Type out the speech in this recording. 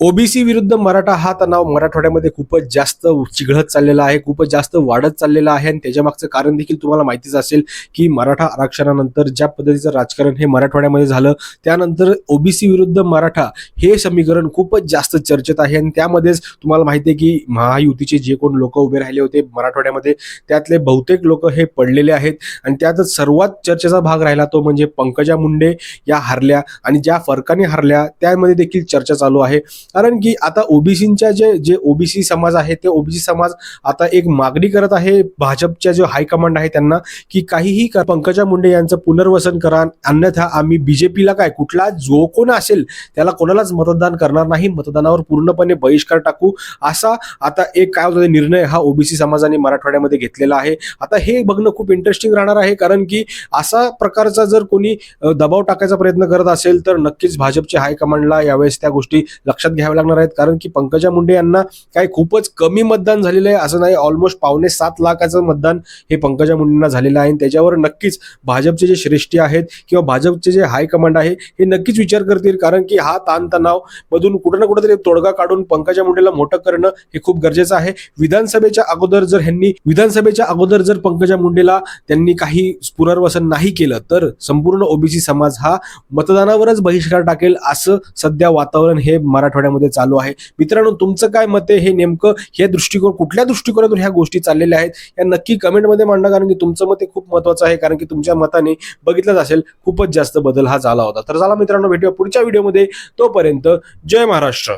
OBC विरुद्ध मराठा हा तणाव मराठवाड्यामध्ये खूपच जास्त चिघळत चाललेला आहे खूपच जास्त वाढत चाललेला आहे. आणि त्याच्या मागचं कारण देखील तुम्हाला माहितीच असेल की मराठा आरक्षणानंतर ज्या पद्धतीचं राजकारण हे मराठवाड्यामध्ये झालं त्यानंतर ओबीसी विरुद्ध मराठा हे समीकरण खूपच जास्त चर्चेत आहे. आणि त्यामध्येच तुम्हाला माहिती आहे की महायुतीचे जे कोण लोक उभे राहिले होते मराठवाड्यामध्ये त्यातले बहुतेक लोक हे पडलेले आहेत. आणि त्यातच सर्वात चर्चेचा भाग राहिला तो म्हणजे पंकजा मुंडे या हरल्या आणि ज्या फरकाने हरल्या त्यामध्ये देखील चर्चा चालू आहे. कारण की आता ओबीसीच्या जे जे ओबीसी समाज आहे ते ओबीसी समाज आता एक मागणी करत आहे भाजपच्या जो हायकमांड आहे त्यांना की काहीही पंकजा मुंडे यांचं पुनर्वसन करा अन्यथा आम्ही बीजेपीला काय कुठला जो कोण असेल त्याला कोणालाच मतदान करणार नाही मतदानावर पूर्णपणे बहिष्कार टाकू असा आता एक काय होतं निर्णय हा ओबीसी समाजाने मराठवाड्यामध्ये घेतलेला आहे. आता हे बघणं खूप इंटरेस्टिंग राहणार आहे कारण की असा प्रकारचा जर कोणी दबाव टाकायचा प्रयत्न करत असेल तर नक्कीच भाजपच्या हायकमांडला यावेळेस त्या गोष्टी लक्षात घ्यावे लागणार आहेत. कारण की पंकजा मुंडे यांना काय खूपच कमी मतदान झालेलं आहे. असं नाही ऑलमोस्ट पावणे सात लाखाचं मतदान हे पंकजा मुंडेंना झालेलं आहे. आणि त्याच्यावर नक्कीच भाजपचे जे श्रेष्ठी आहेत किंवा भाजपचे जे हायकमांड आहे हे नक्कीच विचार करतील. कारण की हा ताणतणाव मधून कुठं ना कुठेतरी तोडगा काढून पंकजा मुंडेला मोठं करणं हे खूप गरजेचं आहे. विधानसभेच्या अगोदर जर ह्यांनी विधानसभेच्या अगोदर जर पंकजा मुंडेला त्यांनी काही पुनर्वसन नाही केलं तर संपूर्ण ओबीसी समाज हा मतदानावरच बहिष्कार टाकेल असं सध्या वातावरण हे मराठवाड्यात मराठवाड्यामध्ये चालू आहे. मित्रांनो तुमचं काय मत आहे? हे नेमकं हे दृष्टिकोन कुठल्या दृष्टिकोनातून ह्या गोष्टी चाललेल्या आहेत? या नक्की कमेंटमध्ये मांडा कारण की तुमचं मत हे खूप महत्वाचं आहे कारण की तुमच्या मताने बघितलंच असेल खूपच जास्त बदल हा झाला होता. तर चला मित्रांनो भेटूया पुढच्या व्हिडिओमध्ये. तोपर्यंत जय महाराष्ट्र.